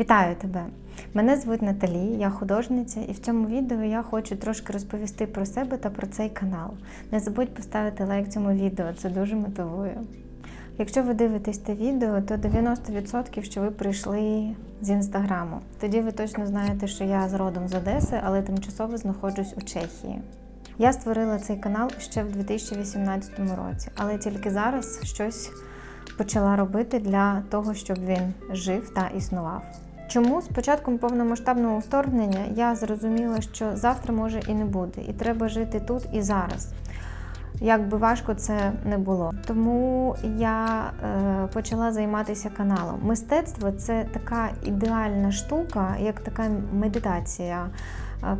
Вітаю тебе! Мене звуть Наталі, я художниця, і в цьому відео я хочу трошки розповісти про себе та про цей канал. Не забудь поставити лайк цьому відео, це дуже мотивує. Якщо ви дивитесь те відео, то 90% що ви прийшли з інстаграму. Тоді ви точно знаєте, що я з родом з Одеси, але тимчасово знаходжусь у Чехії. Я створила цей канал ще в 2018 році, але тільки зараз щось почала робити для того, щоб він жив та існував. Чому з початком повномасштабного вторгнення я зрозуміла, що завтра може і не бути, і треба жити тут і зараз. Як би важко це не було. Тому я е, почала займатися каналом. Мистецтво це така ідеальна штука, як така медитація,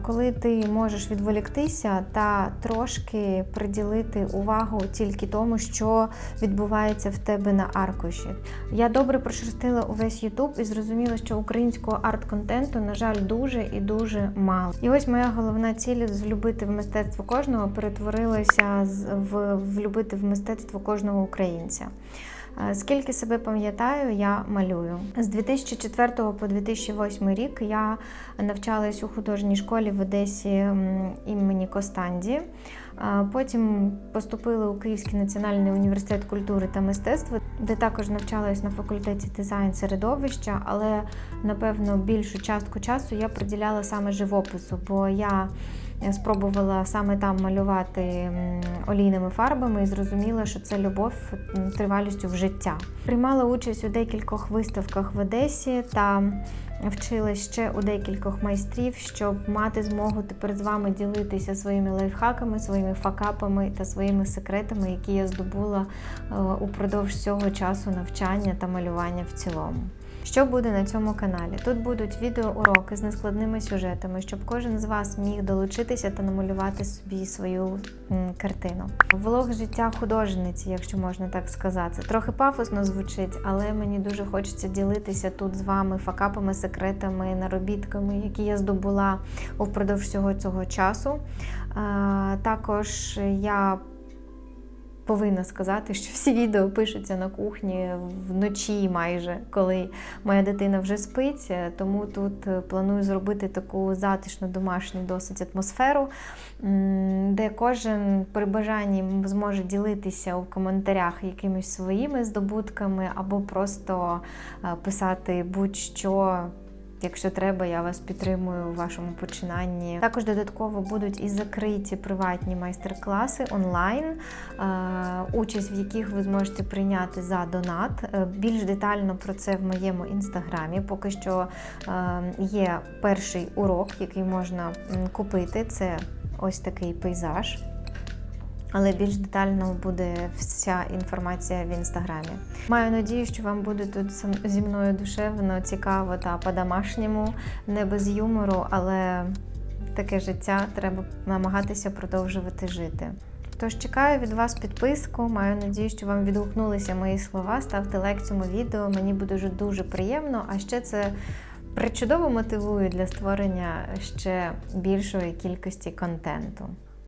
коли ти можеш відволіктися та трошки приділити увагу тільки тому, що відбувається в тебе на аркуші. Я добре прошерстила увесь Ютуб і зрозуміла, що українського арт-контенту, на жаль, дуже і дуже мало. І ось моя головна ціль влюбити в мистецтво кожного перетворилася в влюбити в мистецтво кожного українця. Е, Скільки себе пам'ятаю, я малюю. З 2004 по 2008 рік я навчалась у художній школі в Одесі імені Костанді. Е, Потім поступила у Київський національний університет культури та мистецтва, де також навчалась на факультеті дизайн середовища, але напевно більшу частку часу я приділяла саме живопису, бо я я спробувала саме там малювати олійними фарбами і зрозуміла, що це любов тривалістю в життя. Приймала участь у декількох виставках в Одесі та вчилась ще у декількох майстрів, щоб мати змогу тепер з вами ділитися своїми лайфхаками, своїми факапами та своїми секретами, які я здобула е, упродовж цього часу навчання та малювання в цілому. Що буде на цьому каналі? Тут будуть відеоуроки з нескладними сюжетами, щоб кожен з вас міг долучитися та намалювати собі свою м, картину. Влог життя художниці, якщо можна так сказати. Трохи пафосно звучить, але мені дуже хочеться ділитися тут з вами факапами, секретами, наробітками, які я здобула впродовж всього цього часу. А, також я повинна сказати, що всі відео пишуться на кухні вночі, майже коли моя дитина вже спить. Тому тут е, планую зробити таку затишну домашню досить атмосферу, де кожен при бажанні зможе ділитися у коментарях якимись своїми здобутками або просто е, писати будь-що. Якщо треба, я вас підтримую у вашому починанні. Також додатково будуть і закриті приватні майстер-класи онлайн, е, участь в яких ви зможете прийняти за донат. Е, Більш детально про це в моєму інстаграмі. Поки що е, є перший урок, який можна купити. Це ось такий пейзаж. Але більш детально буде вся інформація в інстаграмі. Маю надію, що вам буде тут зі мною душевно, цікаво та по-домашньому, не без юмору, але таке життя треба намагатися продовжувати жити. Тож чекаю від вас підписку. Маю надію, що вам відгукнулися мої слова. Ставте лайк цьому відео. Мені буде дуже дуже приємно. А ще це причудово мотивує для створення ще більшої кількості контенту.